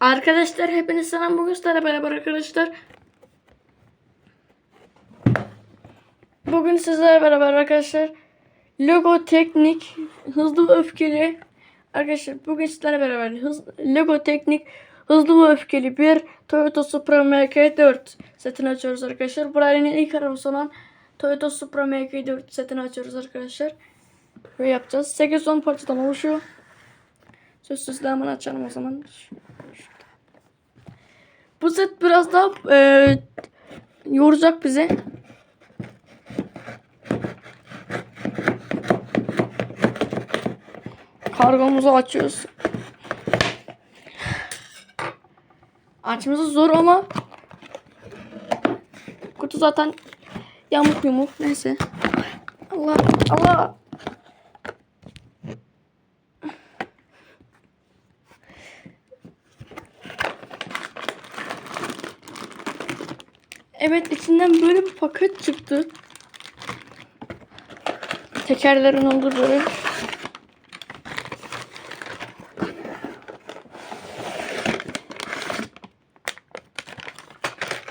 Arkadaşlar hepiniz selam bugün sizlerle beraber arkadaşlar. Bugün sizlerle beraber arkadaşlar Lego Teknik hızlı ve öfkeli arkadaşlar bugün sizlerle beraber hız, Lego Teknik hızlı ve öfkeli bir Toyota Supra MK4 setini açıyoruz arkadaşlar. Buranın ilk arabası olan Toyota Supra MK4 setini açıyoruz arkadaşlar. Ve yapacağız. 8-10 parçadan oluşuyor. Söz sözle hemen açalım o zaman. Bu set biraz daha e, yoracak bizi. Kargomuzu açıyoruz. Açması zor ama kutu zaten yamuk yumuk neyse. Allah Allah. Evet içinden böyle bir paket çıktı. Tekerlerin olduğu böyle.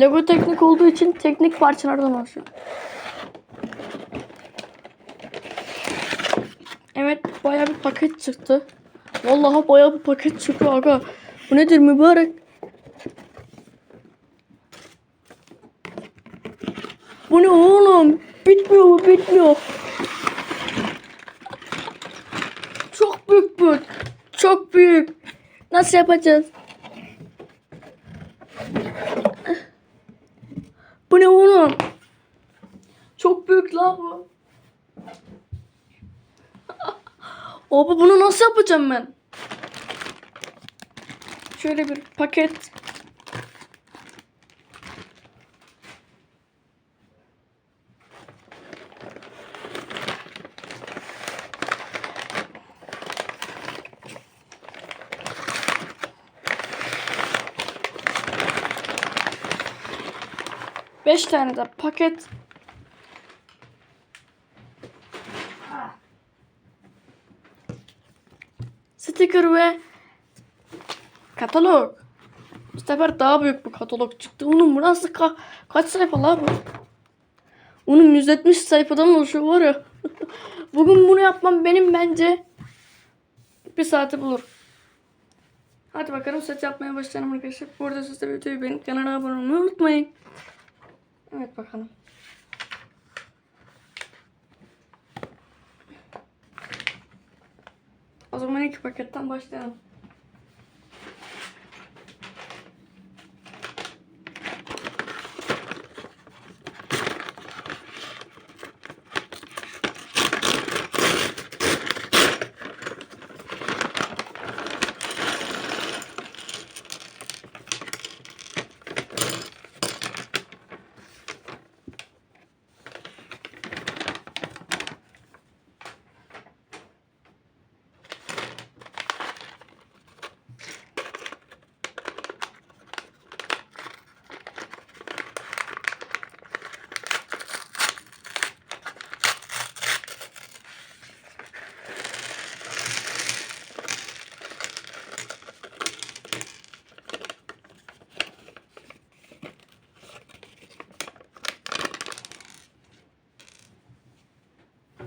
Lego teknik olduğu için teknik parçalardan oluşuyor. Evet baya bir paket çıktı. Vallahi baya bir paket çıktı aga. Bu nedir mübarek? Bu ne oğlum? Bitmiyor bu bitmiyor. Çok büyük bu. Çok büyük. Nasıl yapacağız? Bu ne oğlum? Çok büyük la bu. Abi bunu nasıl yapacağım ben? Şöyle bir paket. Beş tane de paket. Sticker ve katalog. Bu sefer daha büyük bir katalog çıktı. Onun burası ka kaç sayfa la bu? Onun 170 sayfadan oluşuyor var ya. Bugün bunu yapmam benim bence bir saati bulur. Hadi bakalım set yapmaya başlayalım arkadaşlar. Bu arada siz de videoyu beğenip kanala abone olmayı unutmayın. Evet bakalım. O zaman ilk paketten başlayalım.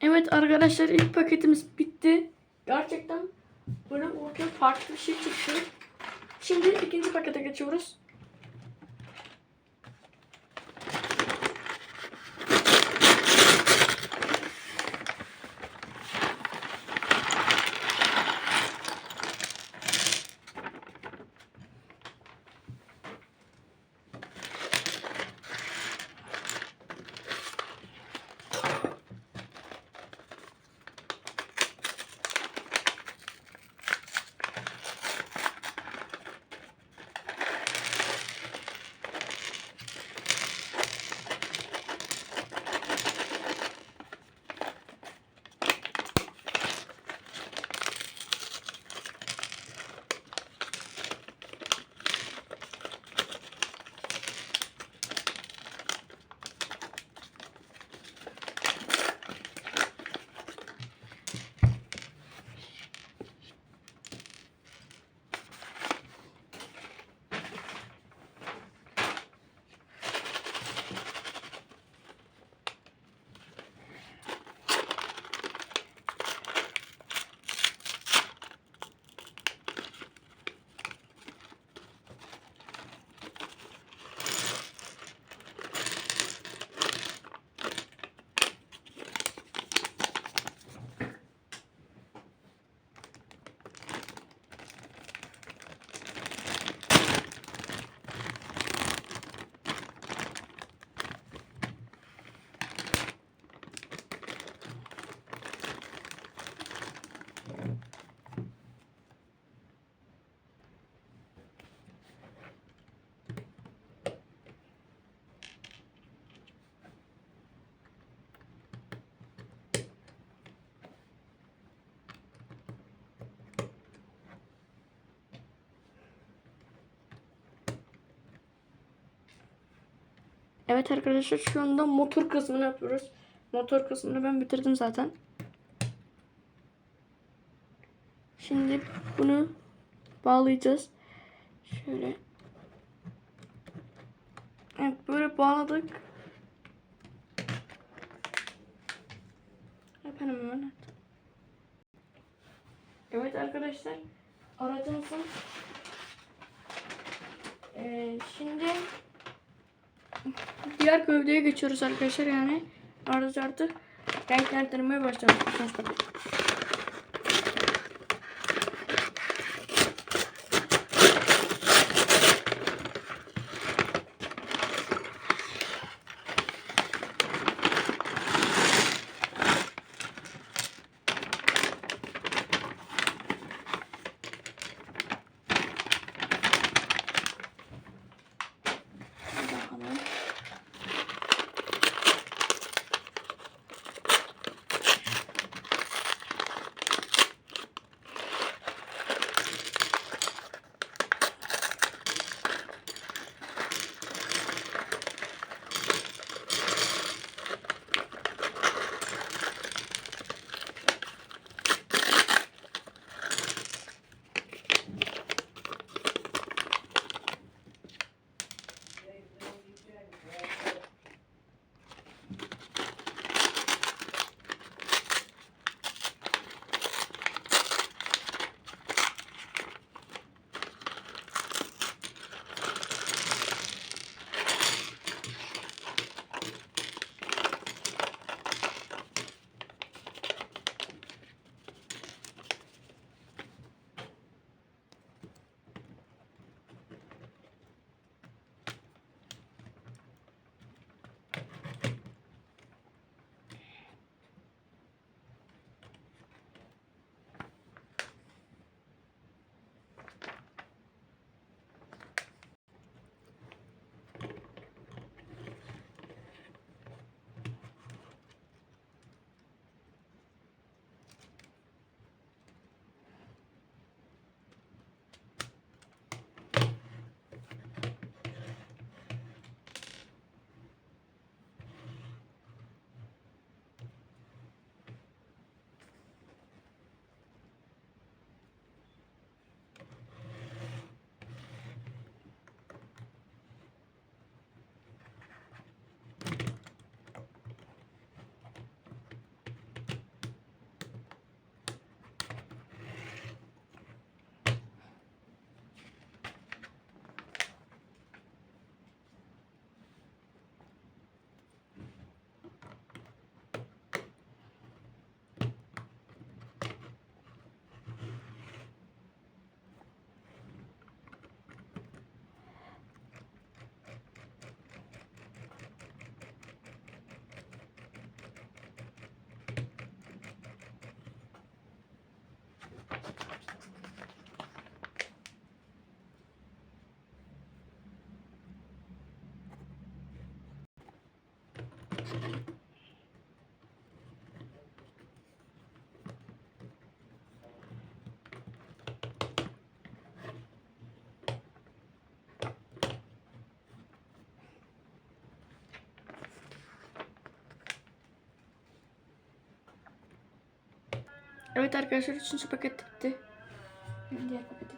Evet arkadaşlar ilk paketimiz bitti. Gerçekten böyle ortaya farklı bir şey çıktı. Şimdi ikinci pakete geçiyoruz. Evet arkadaşlar şu anda motor kısmını yapıyoruz. Motor kısmını ben bitirdim zaten. Şimdi bunu bağlayacağız. Şöyle. Evet böyle bağladık. Efendim hemen. Evet arkadaşlar. Aracımızın Ee, şimdi diğer gövdeye geçiyoruz arkadaşlar yani. Aracı artık renklendirmeye başlamış. Evet arkadaşlar üçüncü paket bitti. Diğer pakete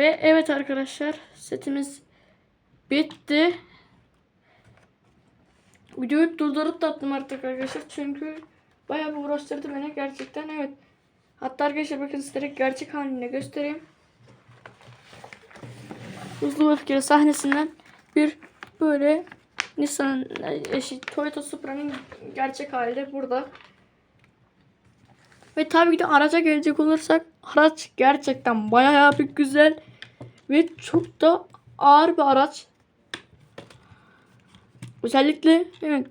Ve evet arkadaşlar setimiz bitti. Videoyu durdurup da attım artık arkadaşlar çünkü bayağı bir uğraştırdı beni gerçekten evet. Hatta arkadaşlar bakın sizlere gerçek halini göstereyim. Ve öfkeli sahnesinden bir böyle Nissan eşi Toyota Supra'nın gerçek hali de burada. Ve tabii ki de araca gelecek olursak araç gerçekten bayağı bir güzel ve çok da ağır bir araç. Özellikle evet.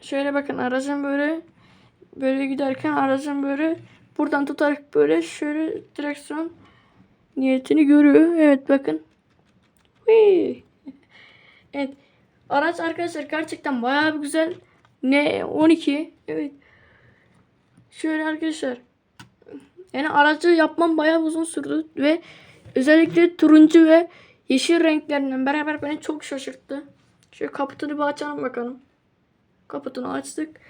Şöyle bakın aracın böyle böyle giderken aracın böyle buradan tutarak böyle şöyle direksiyon niyetini görüyor. Evet bakın. Evet. Araç arkadaşlar gerçekten bayağı bir güzel. Ne 12. Evet. Şöyle arkadaşlar. Yani aracı yapmam bayağı uzun sürdü ve özellikle turuncu ve yeşil renklerinden beraber beni çok şaşırttı. Şöyle kaputunu bir açalım bakalım. Kaputunu açtık.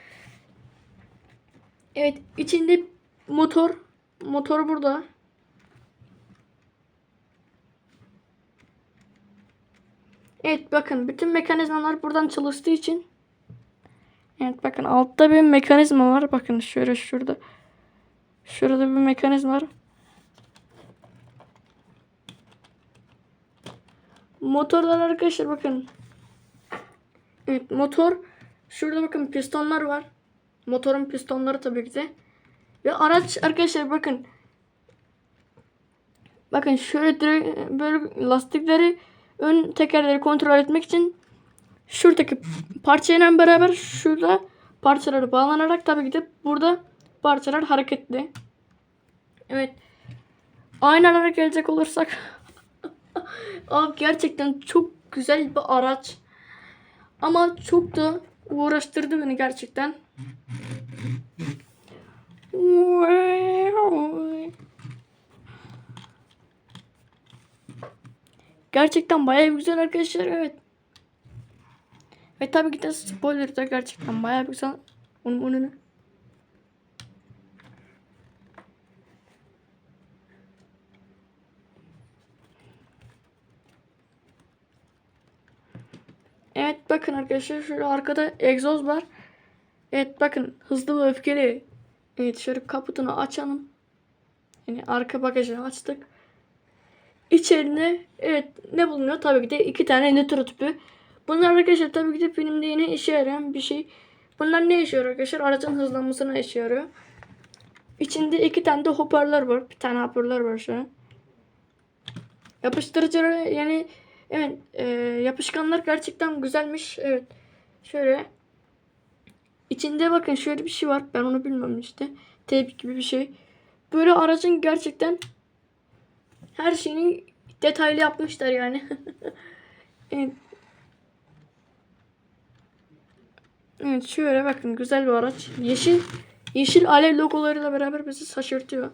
Evet içinde motor. Motor burada. Evet bakın bütün mekanizmalar buradan çalıştığı için Evet bakın altta bir mekanizma var. Bakın şöyle şurada. Şurada bir mekanizma var. Motorlar arkadaşlar bakın. Evet motor. Şurada bakın pistonlar var. Motorun pistonları tabii ki de. Ve araç arkadaşlar bakın. Bakın şöyle direkt böyle lastikleri ön tekerleri kontrol etmek için şuradaki parçayla beraber şurada parçaları bağlanarak tabii ki de burada parçalar hareketli. Evet. Aynalara gelecek olursak abi gerçekten çok güzel bir araç. Ama çok da uğraştırdı beni gerçekten. Gerçekten bayağı güzel arkadaşlar evet. Ve tabii ki de spoiler da gerçekten bayağı güzel. Onun önünü. Evet bakın arkadaşlar şöyle arkada egzoz var. Evet bakın hızlı ve öfkeli. Evet şöyle kaputunu açalım. Yani arka bagajını açtık. İçerinde evet ne bulunuyor? Tabii ki de iki tane nitro tüpü. Bunlar arkadaşlar tabii ki de filmde yine işe yarayan bir şey. Bunlar ne işe yarıyor arkadaşlar? Aracın hızlanmasına işe yarıyor. İçinde iki tane de hoparlör var. Bir tane hoparlör var şu an. Yapıştırıcıları yani evet e, yapışkanlar gerçekten güzelmiş. Evet. Şöyle içinde bakın şöyle bir şey var. Ben onu bilmem işte. Teyp gibi bir şey. Böyle aracın gerçekten her şeyini detaylı yapmışlar yani. evet. Evet şöyle bakın güzel bir araç. Yeşil yeşil alev logolarıyla beraber bizi şaşırtıyor.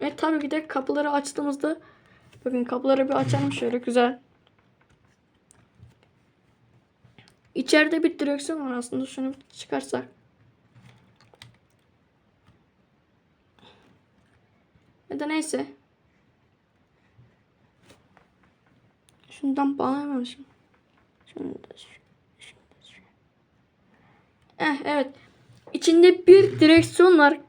Ve tabii ki de kapıları açtığımızda bakın kapıları bir açalım şöyle güzel. İçeride bir direksiyon var aslında şunu çıkarsak. Ya da neyse. Şundan bağlayamamışım. Şu. Şunu da şu. Eh evet. İçinde bir direksiyon var.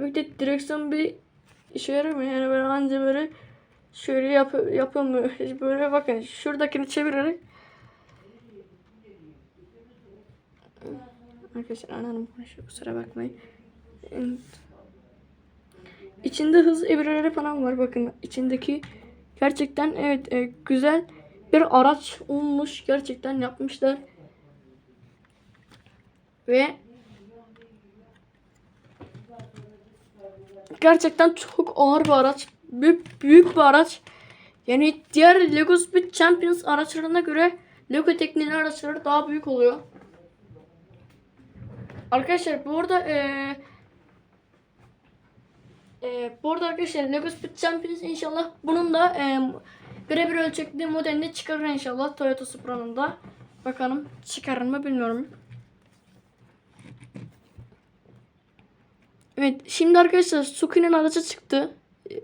Tabii ki direksiyon bir işe yaramıyor. Yani böyle anca böyle şöyle yap yapamıyor. Böyle bakın şuradakini çevirerek Arkadaşlar anneannem konuşuyor kusura bakmayın. İçinde hız evreleri falan var bakın içindeki gerçekten evet e, güzel bir araç olmuş gerçekten yapmışlar ve gerçekten çok ağır bir araç büyük, büyük bir araç yani diğer Lego Speed Champions araçlarına göre Lego tekniği araçları daha büyük oluyor. Arkadaşlar bu arada eee ee, bu arada arkadaşlar Lego Speed Champions inşallah bunun da e, birebir ölçekli modelini çıkarır inşallah Toyota Supra'nın da. Bakalım çıkarır mı bilmiyorum. Evet şimdi arkadaşlar Suki'nin aracı çıktı. Ee,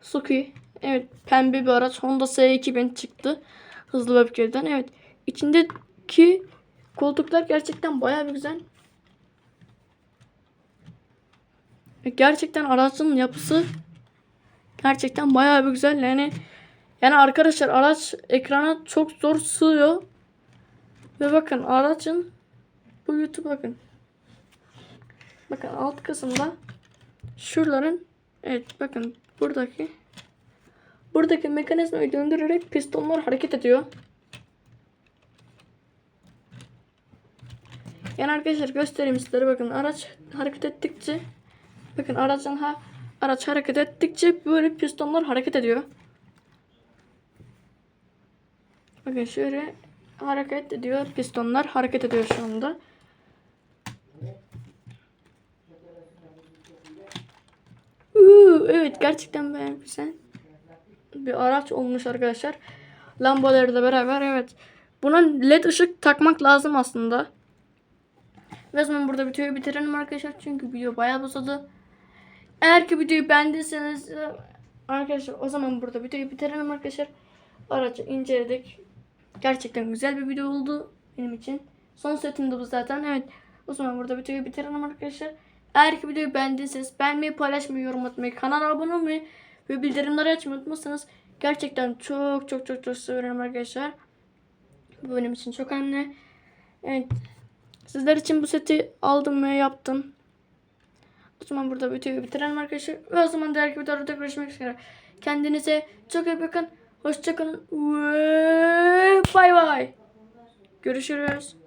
Suki. Evet pembe bir araç. Honda S2000 çıktı. Hızlı ve öfkeliden. Evet. içindeki koltuklar gerçekten bayağı bir güzel. Gerçekten aracın yapısı gerçekten bayağı bir güzel. Yani yani arkadaşlar araç ekrana çok zor sığıyor. Ve bakın aracın boyutu bakın. Bakın alt kısımda şuraların evet bakın buradaki buradaki mekanizmayı döndürerek pistonlar hareket ediyor. Yani arkadaşlar göstereyim sizlere bakın araç hareket ettikçe bakın aracın ha araç hareket ettikçe böyle pistonlar hareket ediyor. Bakın şöyle hareket ediyor pistonlar hareket ediyor şu anda. Uuu, evet gerçekten güzel bir araç olmuş arkadaşlar. Lambaları da beraber evet. Buna led ışık takmak lazım aslında. Ve zaman burada videoyu bitirelim arkadaşlar. Çünkü video bayağı uzadı. Eğer ki videoyu beğendiyseniz e, arkadaşlar o zaman burada videoyu bitirelim arkadaşlar. Aracı inceledik. Gerçekten güzel bir video oldu benim için. Son setimde bu zaten. Evet. O zaman burada videoyu bitirelim arkadaşlar. Eğer ki videoyu beğendiyseniz beğenmeyi, paylaşmayı, yorum atmayı, kanala abone olmayı ve bildirimleri açmayı unutmazsanız gerçekten çok çok çok çok seviyorum arkadaşlar. Bu benim için çok önemli. Evet. Sizler için bu seti aldım ve yaptım. O zaman burada videoyu bitirelim arkadaşlar. Ve o zaman diğer videoda görüşmek üzere. Kendinize çok iyi bakın. Hoşçakalın. Bay bay. Görüşürüz.